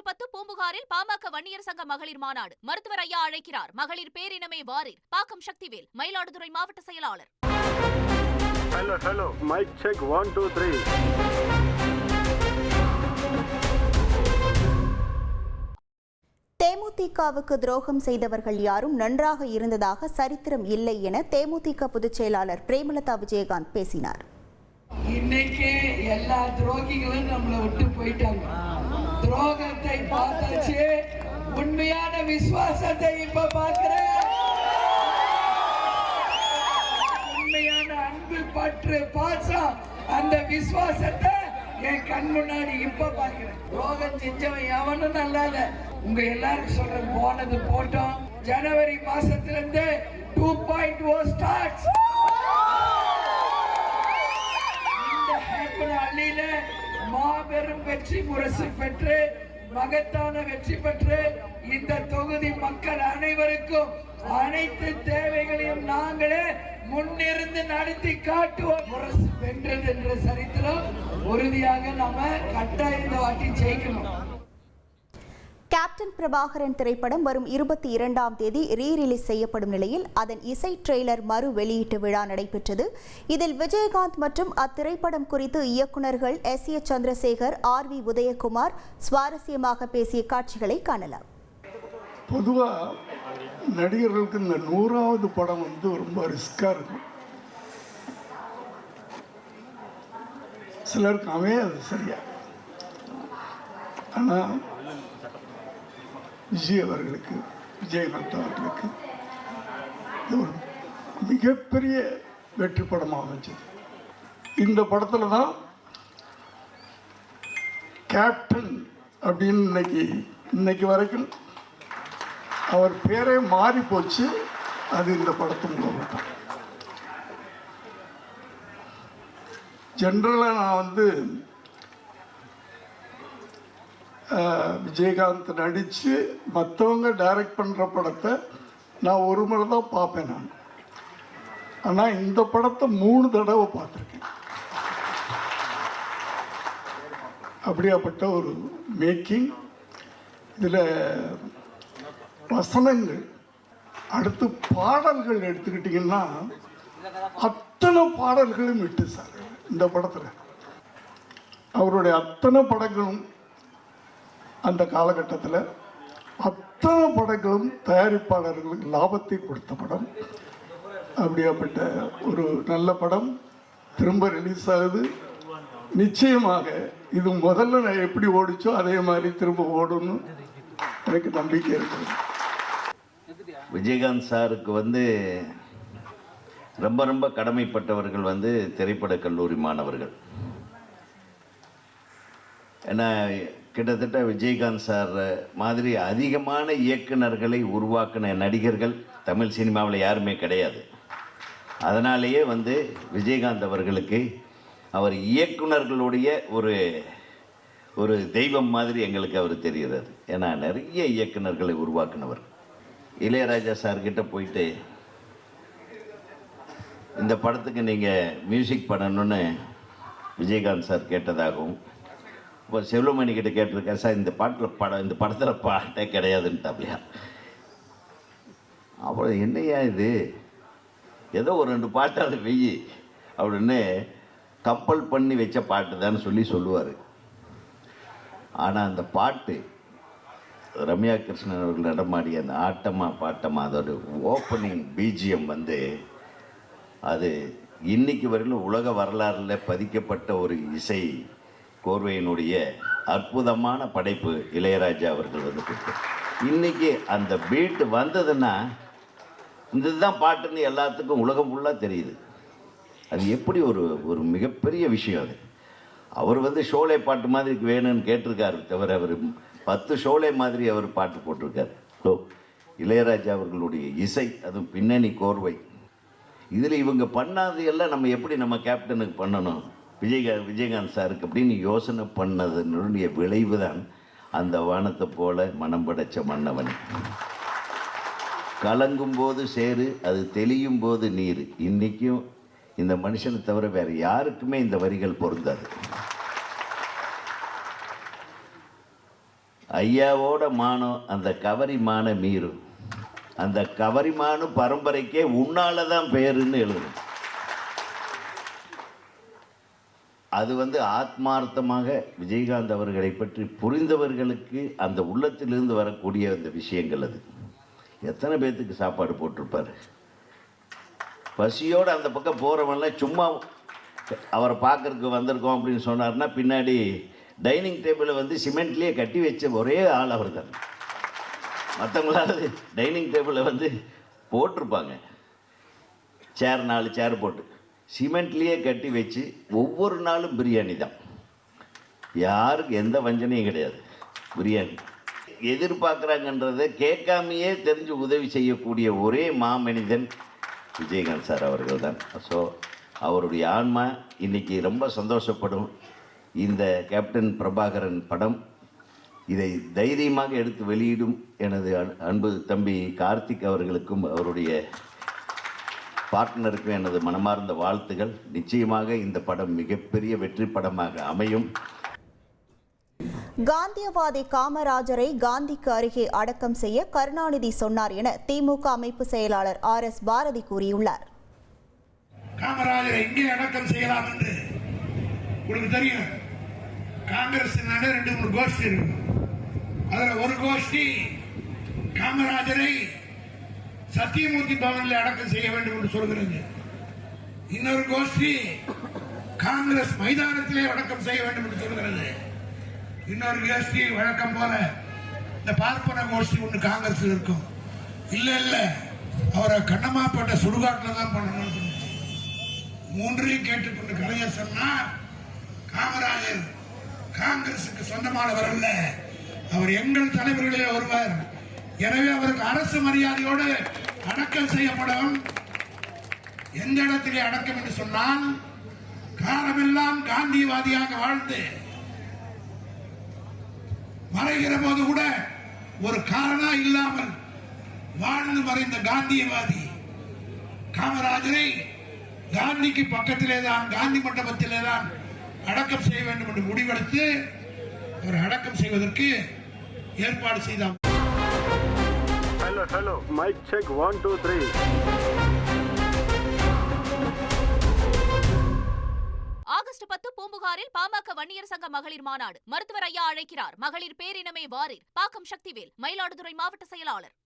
August பத்து பூம்புகாரில் பாமக வன்னியர் சங்க மகளிர் மாநாடு. மருத்துவர் ஐயா அழைக்கிறார். மகளிர் பேரினமே வாரீர் பாக்கம் சக்திவேல் மயிலாடுதுறை மாவட்ட செயலாளர். Hello, hello. Mic check one, two, three. தேமுதிகவுக்கு துரோகம் செய்தவர்கள் யாரும் நன்றாக இருந்ததாக சரித்திரம் இல்லை என தேமுதிக பொதுச் செயலாளர் பிரேமலதா விஜயகாந்த் பேசினார். இன்னைக்கு எல்லா துரோகிகளும் நம்மளை விட்டு போயிட்டாங்க. துரோகத்தை பார்த்தாச்சு. உண்மையான விசுவாசத்தை இப்ப பார்க்கிறேன். உண்மையான அன்பு பற்று பாசம் அந்த விசுவாசத்தை என் கண் முன்னாடி இப்ப பார்க்கிறேன். துரோகம் செஞ்சவன் எவனும் நல்லா இல்ல. உங்க எல்லாருக்கும் சொல்றேன் போனது போட்டோம். ஜனவரி மாசத்துல இருந்து two point O oh start இந்த அள்ளியில மாபெரும் வெற்றி முரசு பெற்று மகத்தான வெற்றி பெற்று இந்த தொகுதி மக்கள் அனைவருக்கும் அனைத்து தேவைகளையும் நாங்களே முன்னிருந்து நடத்தி காட்டுவோம். முரசு வென்றது என்ற சரித்திரம் உறுதியாக நாம கட்டாயம் இந்த வாட்டி ஜெயிக்கணும். கேப்டன் பிரபாகரன் திரைப்படம் வரும் இருபத்தி இரண்டாம் தேதி ரீ ரிலீஸ் செய்யப்படும் நிலையில் அதன் இசை ட்ரெய்லர் மறு வெளியீட்டு விழா நடைபெற்றது. இதில் விஜயகாந்த் மற்றும் அத்திரைப்படம் குறித்து இயக்குநர்கள் S. A. Chandrasekhar R. V. Udayakumar சுவாரஸ்யமாக பேசிய காட்சிகளை காணலாம். பொதுவாக நடிகர்களுக்கு இந்த நூறாவது படம் வந்து ரொம்ப ரிஸ்காக இருக்கும். சிலருக்கு அமையாது சரியா. ஆனால் விஜய் அவர்களுக்கு விஜயகாந்த் அவர்களுக்கு இது ஒரு மிகப்பெரிய வெற்றி படமாக அமைஞ்சது. இந்த படத்தில் தான் கேப்டன் அப்படின்னு இன்னைக்கு இன்னைக்கு வரைக்கும் அவர் பேரே மாறி போச்சு. அது இந்த படத்து மூலமாக தான். ஜென்ரலாக நான் வந்து விஜயகாந்த் நடித்து மற்றவங்க டைரக்ட் பண்ணுற படத்தை நான் ஒரு முறை தான் பார்ப்பேன் நான். ஆனால் இந்த படத்தை மூணு தடவை பார்த்துருக்கேன். அப்படியாப்பட்ட ஒரு மேக்கிங் இதில் வசனங்கள் அடுத்து பாடல்கள் எடுத்துக்கிட்டிங்கன்னா அத்தனை பாடல்களும் விட்டு சார் இந்த படத்தில். அவருடைய அத்தனை படங்களும் அந்த காலகட்டத்தில் அத்தனை படங்களும் தயாரிப்பாளர்களுக்கு லாபத்தை கொடுத்த படம். அப்படியாப்பட்ட ஒரு நல்ல படம் திரும்ப ரிலீஸ் ஆகுது. நிச்சயமாக இது முதல்ல நான் எப்படி ஓடிச்சோ அதே மாதிரி திரும்ப ஓடும்னு எனக்கு நம்பிக்கை இருக்குது. விஜயகாந்த் சாருக்கு வந்து ரொம்ப ரொம்ப கடமைப்பட்டவர்கள் வந்து திரைப்படக் கல்லூரி மாணவர்கள். ஏன்னா கிட்டத்தட்ட விஜயகாந்த் சார் மாதிரி அதிகமான இயக்குனர்களை உருவாக்கின நடிகர்கள் தமிழ் சினிமாவில் யாருமே கிடையாது. அதனாலேயே வந்து விஜயகாந்த் அவர்களுக்கு அவர் இயக்குனர்களுடைய ஒரு ஒரு தெய்வம் மாதிரி எங்களுக்கு அவர் தெரிகிறது. ஏன்னா நிறைய இயக்குனர்களை உருவாக்கினவர். இளையராஜா சார்கிட்ட போயிட்டு இந்த படத்துக்கு நீங்கள் மியூசிக் பண்ணணும்னு விஜயகாந்த் சார் கேட்டதாகவும் இப்போ செல்வமணி கிட்ட கேட்டிருக்கேன் சார் இந்த பாட்டில் படம் இந்த படத்தில் பாட்டே கிடையாதுன்ட்டு அப்படியா அப்புறம் என்னையா இது? ஏதோ ஒரு ரெண்டு பாட்டாவது வெயி அப்படின்னு கப்பல் பண்ணி வச்ச பாட்டு தான் சொல்லி சொல்லுவார். ஆனால் அந்த பாட்டு ரம்யா கிருஷ்ணன் அவர்கள் நடமாடிய அந்த ஆட்டமா பாட்டமா அதோட ஓப்பனிங் பிஜிஎம் வந்து அது இன்னைக்கு வரையிலும் உலக வரலாறில் பதிக்கப்பட்ட ஒரு இசை. கோர்வையினுடைய அற்புதமான படைப்பு இளையராஜா அவர்கள் வந்து கொடுத்தார். இன்னைக்கு அந்த பீட்டு வந்ததுன்னா இந்த இதுதான் பாட்டுன்னு எல்லாத்துக்கும் உலகம் ஃபுல்லாக தெரியுது. அது எப்படி ஒரு ஒரு மிகப்பெரிய விஷயம் அது. அவர் வந்து ஷோலே பாட்டு மாதிரி வேணும்னு கேட்டிருக்காரு தவிர அவர் பத்து ஷோலே மாதிரி அவர் பாட்டு போட்டிருக்காரு. ஸோ இளையராஜா அவர்களுடைய இசை அதுவும் பின்னணி கோர்வை. இதில் இவங்க பண்ணாது எல்லாம் நம்ம எப்படி நம்ம கேப்டனுக்கு பண்ணணும்? விஜயகா விஜயகாந்த் சாருக்கு அப்படின்னு யோசனை பண்ணதனுடைய விளைவு தான் அந்த வானத்தை போல மனம் படைச்ச மன்னவன். கலங்கும் போது சேரு அது தெளியும் போது நீர். இன்றைக்கும் இந்த மனுஷனை தவிர வேறு யாருக்குமே இந்த வரிகள் பொருந்தாது. ஐயாவோட மானம் அந்த கவரி மான மீறும் அந்த கவரிமானு பரம்பரைக்கே உன்னால தான் பேருன்னு எழுதணும் அது வந்து ஆத்மார்த்தமாக விஜயகாந்த் அவர்களை பற்றி புரிந்தவர்களுக்கு அந்த உள்ளத்திலிருந்து வரக்கூடிய அந்த விஷயங்கள் அது. எத்தனை பேர்த்துக்கு சாப்பாடு போட்டிருப்பார்? பசியோடு அந்த பக்கம் போகிறவன்லாம் சும்மா அவரை பார்க்கறதுக்கு வந்திருக்கோம் அப்படின்னு சொன்னார்னா பின்னாடி டைனிங் டேபிளை வந்து சிமெண்ட்லேயே கட்டி வச்ச ஒரே ஆள் அவர் தான் மற்றவங்களாவது டைனிங் டேபிளை வந்து போட்டிருப்பாங்க. சேர் நாலு சேர் போட்டு. சிமெண்ட்லேயே கட்டி வச்சு ஒவ்வொரு நாளும் பிரியாணி தான். யாருக்கு எந்த வஞ்சனையும் கிடையாது. பிரியாணி. எதிர்பார்க்குறாங்கன்றதை கேட்காமையே தெரிஞ்சு உதவி செய்யக்கூடிய ஒரே மாமனிதன் விஜயகாந்த் சார் அவர்கள் தான் ஸோ அவருடைய ஆன்மா இன்னைக்கு ரொம்ப சந்தோஷப்படும். இந்த கேப்டன் பிரபாகரன் படம் இதை தைரியமாக எடுத்து வெளியிடும் எனது அன்பு தம்பி கார்த்திக் அவர்களுக்கும் அவருடைய பார்ட்னருக்கும் எனது மனமார்ந்த வாழ்த்துகள். நிச்சயமாக இந்த படம் மிகப்பெரிய வெற்றி படமாக அமையும். காந்தியவாதி காமராஜரை காந்திக்கு அருகே அடக்கம் செய்ய கருணாநிதி சொன்னார் என திமுக அமைப்பு செயலாளர் ஆர் எஸ் பாரதி கூறியுள்ளார். காமராஜரை எங்கே அடக்கம் செய்யலாம் என்று உங்களுக்கு தெரியும். காங்கிரஸ் ரெண்டு மூணு கோஷ்டி இருக்கு. அதுல ஒரு கோஷ்டி காமராஜரை சத்தியமூர்த்தி பவனில் அடக்கம் செய்ய வேண்டும் என்று சொல்கிறது. இன்னொரு கோஷ்டி காங்கிரஸ் மைதானத்திலே அடக்கம் செய்ய வேண்டும் என்று சொல்கிறது. இன்னொரு கோஷ்டி வழக்கம் போல இந்த பார்ப்பன கோஷ்டி ஒன்று காங்கிரஸ் இருக்கும். இல்ல இல்ல அவரை கண்ணமாப்பட்ட சுடுகாட்டில் தான் பண்ணணும்னு மூன்றையும் கேட்டுக்கொண்டு கலைஞர் சொன்னார் காமராஜர் காங்கிரசுக்கு சொந்தமானவர் அல்ல. அவர் எங்கள் தலைவர்களே ஒருவர். எனவே அவருக்கு அரசு மரியாதையோடு அடக்கம் செய்யப்படும். எந்த இடத்திலே அடக்கம் என்று சொன்னால் காலமெல்லாம் காந்தியவாதியாக வாழ்ந்து மறைகிற போது கூட ஒரு காரணா இல்லாமல் வாழ்ந்து மறைந்த காந்தியவாதி காமராஜரை காந்திக்கு பக்கத்திலே தான் காந்தி மண்டபத்திலே தான் அடக்கம் செய்ய வேண்டும் என்று முடிவெடுத்து அவர் அடக்கம் செய்வதற்கு ஏற்பாடு செய்தார். Hello hello. Mic check one, two, August பத்து பூம்புகாரில் பாமக வன்னியர் சங்க மகளிர் மாநாடு. மருத்துவர் ஐயா அழைக்கிறார். மகளிர் பேரினமே வாரீர். பாக்கம் சக்திவேல் மயிலாடுதுறை மாவட்ட செயலாளர்.